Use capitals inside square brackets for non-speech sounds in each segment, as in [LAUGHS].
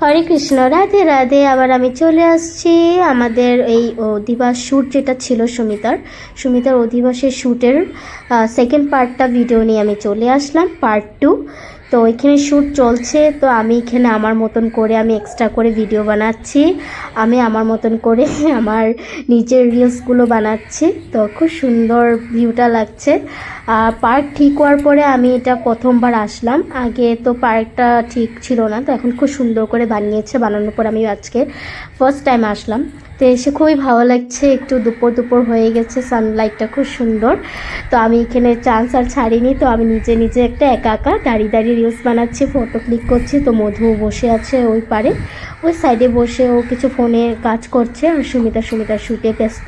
হরে কৃষ্ণ, রাধে রাধে। আবার আমি চলে আসছি আমাদের এই অধিবাস শ্যুট যেটা ছিল সুমিতার। সুমিতার অধিবাসের শ্যুটের সেকেন্ড পার্টটা ভিডিও নিয়ে আমি চলে আসলাম পার্ট টু তো এখানে শ্যুট চলছে, তো আমি এখানে আমার মতন করে আমি এক্সট্রা করে ভিডিও বানাচ্ছি। আমি আমার মতন করে [LAUGHS] আমার নিজের রিলসগুলো বানাচ্ছি। তো খুব সুন্দর ভিউটা লাগছে। আর পার্ক ঠিক হওয়ার পরে আমি এটা প্রথমবার আসলাম। আগে তো পার্কটা ঠিক ছিল না, তো এখন খুব সুন্দর করে বানিয়েছে, বানানোর পর আমি আজকে ফার্স্ট টাইম আসলাম। তো এসে খুবই ভালো লাগছে। একটু দুপুর দুপুর হয়ে গেছে সানলাইটটা খুব সুন্দর। তো আমি এখানে চান্স আর ছাড়িনি, তো আমি নিজে নিজে একটা একা একা দাঁড়িয়ে দাঁড়িয়ে রিলস বানাচ্ছি ফটো ক্লিক করছি। তো মধু বসে আছে ওই পারে। ওই সাইডে বসে ও কিছু ফোনে কাজ করছে আর সুমিতা সুমিতা শুটে ব্যস্ত।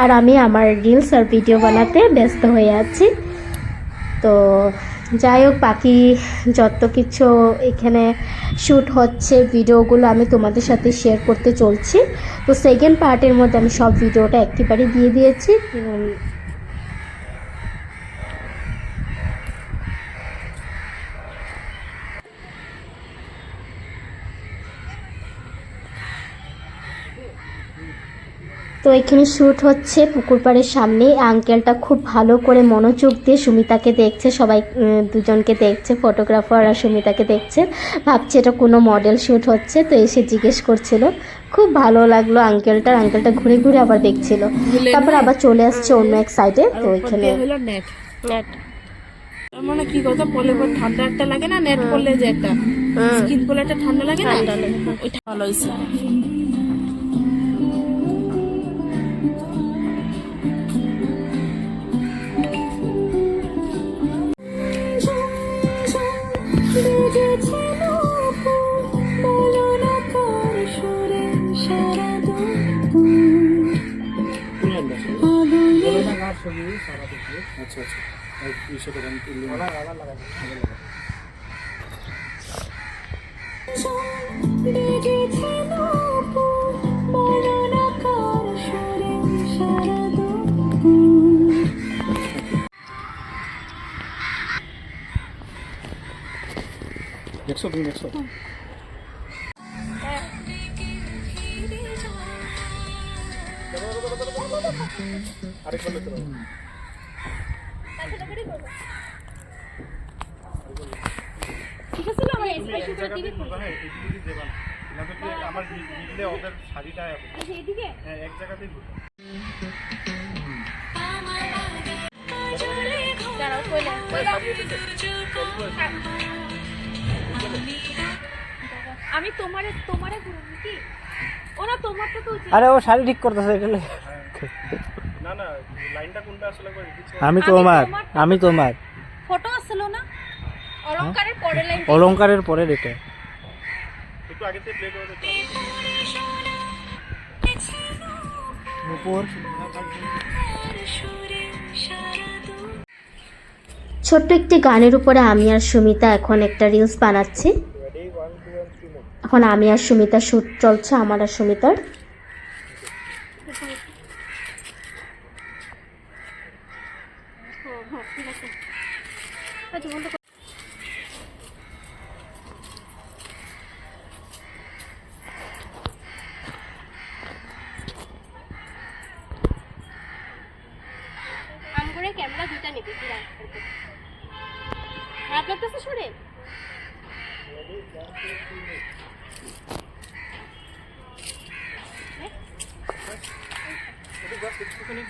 আর আমি আমার রিলস আর ভিডিও বানাতে ব্যস্ত হয়ে আছি। তো যাই হোক বাকি যত কিছু এখানে শ্যুট হচ্ছে, ভিডিওগুলো আমি তোমাদের সাথে শেয়ার করতে চলছি। তো সেকেন্ড পার্টের মধ্যে আমি সব ভিডিওটা একেবারে দিয়ে দিয়েছি। তো এখানে শ্যুট হচ্ছে পুকুর পাড়ের সামনে। আঙ্কেলটা খুব ভালো করে মনোযোগ দিয়ে সুমিতাকে দেখছে সবাই দুজনকে দেখছে ফটোগ্রাফার আর সুমিতাকে দেখছে। ভাবছে এটা কোনো মডেল শ্যুট হচ্ছে তো এসে জিজ্ঞেস করছিল। খুব ভালো লাগল আঙ্কেলটার আঙ্কেলটা ঘুরে ঘুরে আবার দেখছিল। তারপর আবার চলে আসছে অন্য এক সাইডে তো এখানে হলো? নেট নেট মানে কি কথা? পলে পর ঠান্ডা একটা লাগে না? নেট পরলে যে একটা স্কিন পরলে একটা ঠান্ডা লাগে না? ওইটা ভালো হয়েছে। আচ্ছা আচ্ছা। এই ইসে করে আমি তুললাম। দেখছ তুমি দেখছ না এদিকে আমার শাড়িটা এইদিকে হ্যাঁ এক জায়গাতেই আমি তোমারে তোমারে ঘুরবো কি? ওরা তোমারটা তো উচিত আরে ও শাড়ি ঠিক করতেছে এটা না না লাইনটা কোনটা আসলে আমি তোমার আমি তোমার। ফটো আসলো না? অলংকারের পরে লাইন অলংকারের পরে এটা। একটু আগে থেকে প্লে করে দিতে ছোট্ট একটি গানের উপরে আমি আর সুমিতা এখন একটা রিলস বানাচ্ছি। এখন আমি আর সুমিতা শ্যুট চলছে, আমার আর সুমিতার। ক্যামেরা দুটা নিবি কি রাত লাগতেছে সরে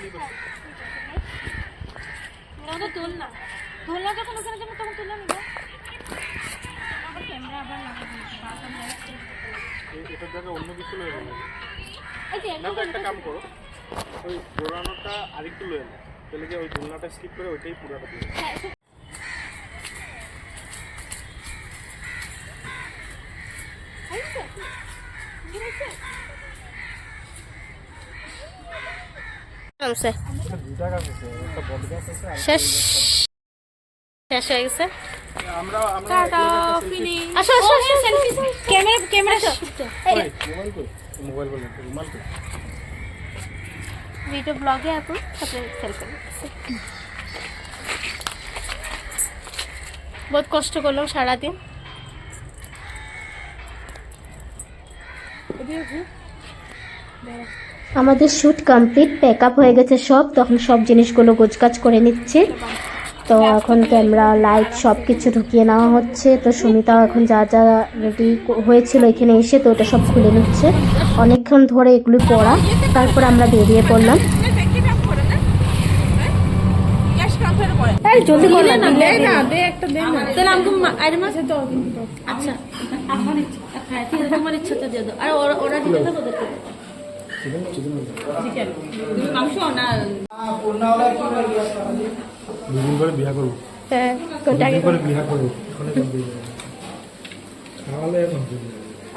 নিবো। এটার জায়গায় অন্য কিছু লয়ে নেবে না তো একটা কাম করো। ওই ঘোরানোটা আরেকটু লয়ে নাও। তাহলে কি ওই দোলনাটা স্কিপ করে ওইটাই পুরাটা নামছে শেষ। শেষ হয়ে গেছে। আসো আসো ক্যামেরা ক্যামেরা ভিডিও ব্লগে আপু তারপরে সেলফি বহুত কষ্ট করলাম সারাদিন। আমাদের শ্যুট কমপ্লিট প্যাক আপ হয়ে গেছে সব তখন সব জিনিসগুলো গোছগাছ করে নিচ্ছে। তো এখন ক্যামেরা লাইট সব কিছু ঢুকিয়ে নেওয়া হচ্ছে। তো সুমিতাও এখন যা যা রেডি হয়েছিল এখানে এসে তো ওটা সব খুলে নিচ্ছে। অনেকক্ষণ ধরে এগুলো পড়া। তারপর আমরা বেরিয়ে পড়লাম। জলদি কর না, দে না দে একটা দে না। তাহলে আমাকে আরে মাছ আচ্ছা আমার ইচ্ছা হ্যাঁ ঠিক আছে তোমার ইচ্ছাটা দিয়ে দাও। আর ওরা ওরা দিতে থাকো ওদেরকে চিকেন তুমি মাংস না দুদিন করে বিয়া করব। হ্যাঁ কোনটা আগে করে বিয়া করব। তাহলে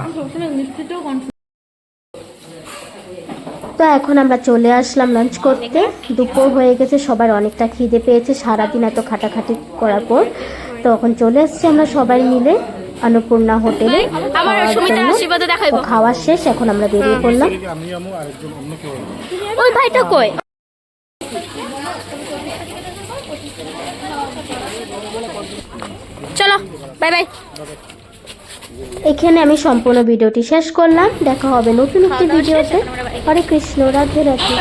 আমি সবসময় মিষ্টিটাও কনফিউজ তো এখন আমরা চলে আসলাম লাঞ্চ করতে। দুপুর হয়ে গেছে সবার অনেকটা খিদে পেয়েছে সারাদিন এত খাটাখাটি করার পর। তো এখন চলে এসেছি আমরা সবাই মিলে। অন্নপূর্ণা হোটেলে খাওয়া শেষ এখন আমরা বেরিয়ে পড়লাম। আমি আমু আরেকজন অন্য কেউ ওই ভাইটা কই? চলো বাই বাই। এখানে আমি সম্পূর্ণ ভিডিওটি শেষ করলাম। দেখা হবে নতুন একটি ভিডিওতে। হরে কৃষ্ণ রাধে রাধে।